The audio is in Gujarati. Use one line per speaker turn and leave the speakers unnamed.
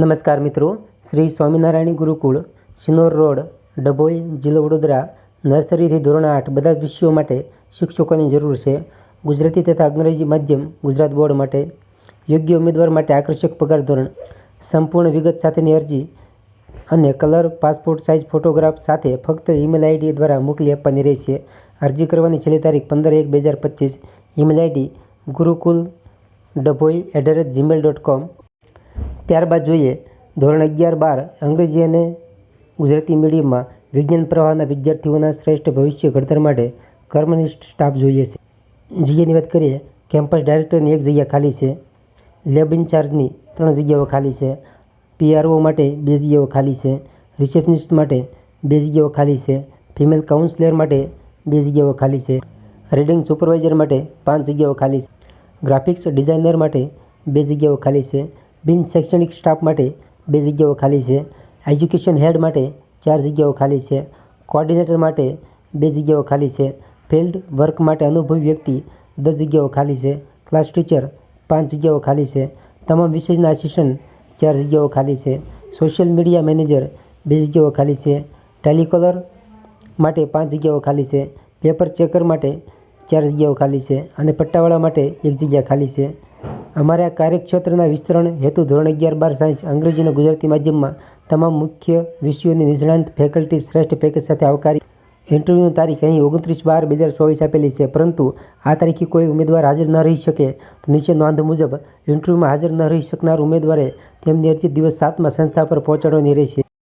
નમસ્કાર મિત્રો. શ્રી સ્વામિનારાયણ ગુરુકુળ સિનોર રોડ, ડભોઈ જિલ્લો વડોદરા, નર્સરીથી ધોરણ આઠ, બધા જ વિષયો માટે શિક્ષકોની જરૂર છે. ગુજરાતી તથા અંગ્રેજી માધ્યમ ગુજરાત બોર્ડ માટે યોગ્ય ઉમેદવાર માટે આકર્ષક પગાર ધોરણ, સંપૂર્ણ વિગત સાથેની અરજી અને કલર, પાસપોર્ટ, સાઇઝ, ફોટોગ્રાફ સાથે ફક્ત ઈમેલ આઈડી દ્વારા મોકલી આપવાની રહેશે. અરજી કરવાની છેલ્લી તારીખ પંદર એક બે હજાર પચીસ. Email ID Gurukul Dabhoi at the rate Gmail dot com ત્યારબાદ જોઈએ, ધોરણ અગિયાર બાર, અંગ્રેજી અને ગુજરાતી મીડિયમમાં વિજ્ઞાન પ્રવાહના વિદ્યાર્થીઓના શ્રેષ્ઠ ભવિષ્ય ઘડતર માટે કર્મનિષ્ઠ સ્ટાફ જોઈએ છે. જીએની વાત કરીએ, કેમ્પસ ડાયરેક્ટરની એક જગ્યા ખાલી છે, લેબ ઇન્ચાર્જની ત્રણ જગ્યાઓ ખાલી છે, પીઆરઓ માટે બે જગ્યાઓ ખાલી છે, રિસેપ્શનિસ્ટ માટે બે જગ્યાઓ ખાલી છે, ફિમેલ કાઉન્સિલર માટે બે જગ્યાઓ ખાલી છે, રીડિંગ સુપરવાઇઝર માટે પાંચ જગ્યાઓ ખાલી છે, ગ્રાફિક્સ ડિઝાઇનર માટે બે જગ્યાઓ ખાલી છે બિન શૈક્ષણિક સ્ટાફ માટે બે જગ્યાઓ ખાલી છે એજ્યુકેશન હેડ માટે ચાર જગ્યાઓ ખાલી છે કોઓર્ડિનેટર માટે બે જગ્યાઓ ખાલી છે ફિલ્ડ વર્ક માટે અનુભવી વ્યક્તિ દસ જગ્યાઓ ખાલી છે ક્લાસ ટીચર પાંચ જગ્યાઓ ખાલી છે તમામ વિષયના આસિસ્ટન્ટ ચાર જગ્યાઓ ખાલી છે સોશિયલ મીડિયા મેનેજર બે જગ્યાઓ ખાલી છે ટેલિકોલર માટે પાંચ જગ્યાઓ ખાલી છે પેપર ચેકર માટે ચાર જગ્યાઓ ખાલી છે અને પટ્ટાવાળા માટે એક જગ્યા ખાલી છે અમારા કાર્યક્ષેત્રના વિસ્તરણ હેતુ ધોરણ અગિયાર બાર સાયન્સ અંગ્રેજી અને ગુજરાતી માધ્યમમાં તમામ મુખ્ય વિષયોની નિષ્ણાંત ફેકલ્ટી શ્રેષ્ઠ પેકેજ સાથે આવકારી ઇન્ટરવ્યૂની તારીખ અહીં ઓગણત્રીસ બાર બે હજાર ચોવીસ આપેલી છે. પરંતુ આ તારીખે કોઈ ઉમેદવાર હાજર ન રહી શકે તો નીચે નોંધ મુજબ ઇન્ટરવ્યૂમાં હાજર ન રહી શકનાર ઉમેદવારે તેમની અરજી દિવસ સાતમાં સંસ્થા પર પહોંચાડવાની રહેશે.